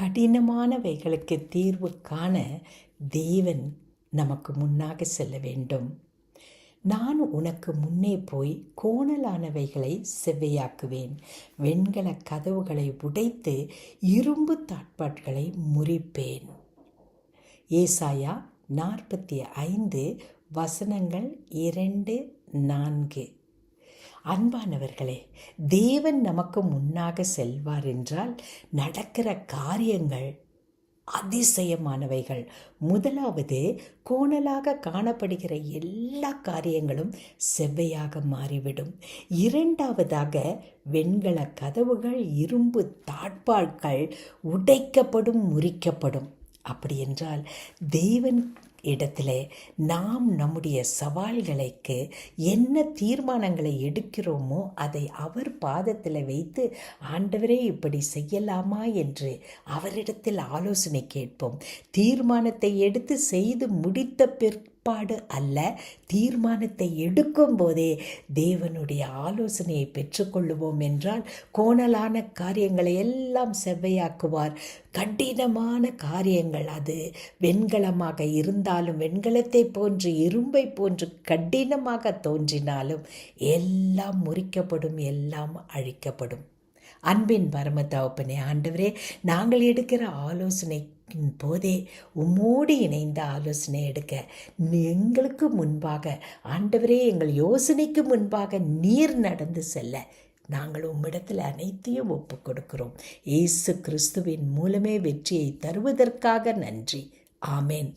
கடினமானவைகளுக்கு தீர்வு காண தேவன் நமக்கு முன்னாக செல்ல வேண்டும். நான் உனக்கு முன்னே போய் கோணலானவைகளை செவ்வையாக்குவேன். வெண்கல கதவுகளை உடைத்து இரும்பு தாட்பாட்களை முறிப்பேன். ஏசாயா நாற்பத்தி ஐந்து வசனங்கள் இரண்டு நான்கு. அன்பானவர்களே தேவன் நமக்கு முன்னாக செல்வார் என்றால் நடக்கிற காரியங்கள் அதிசயமானவைகள். முதலாவது கோணலாக காணப்படுகிற எல்லா காரியங்களும் செவ்வையாக மாறிவிடும். இரண்டாவதாக வெண்கல கதவுகள் இரும்பு தாட்பாட்கள் உடைக்கப்படும் முறிக்கப்படும். அப்படி என்றால் தேவன் இடத்துல நாம் நம்முடைய சவால்களுக்கு என்ன தீர்மானங்களை எடுக்கிறோமோ அதை அவர் பாதத்தில் வைத்து ஆண்டவரே இப்படி செய்யலாமா? என்று அவரிடத்தில் ஆலோசனை கேட்போம். தீர்மானத்தை எடுத்து செய்து முடித்த பிற் பிற்பாடு அல்ல தீர்மானத்தை எடுக்கும் போதே தேவனுடைய ஆலோசனையை பெற்றுக்கொள்ளுவோம் என்றால் கோணலான காரியங்களை எல்லாம் செவ்வையாக்குவார். கடினமான காரியங்கள் அது. வெண்கலமாக இருந்தாலும் வெண்கலத்தை போன்று இரும்பை போன்று கடினமாக தோன்றினாலும் எல்லாம் முறிக்கப்படும் எல்லாம் அழிக்கப்படும். அன்பின் பரம தகப்பனே ஆண்டவரே நாங்கள் எடுக்கிற ஆலோசனை போதே உம்மோடு இணைந்த ஆலோசனை எடுக்க எங்களுக்கு முன்பாக ஆண்டவரே எங்கள் யோசனைக்கு முன்பாக நீர் நடந்து செல்ல நாங்கள் உம்மிடத்தில் அனைத்தையும் ஒப்பு கொடுக்கிறோம் இயேசு கிறிஸ்துவின் மூலமே வெற்றியை தருவதற்காக நன்றி. ஆமேன்.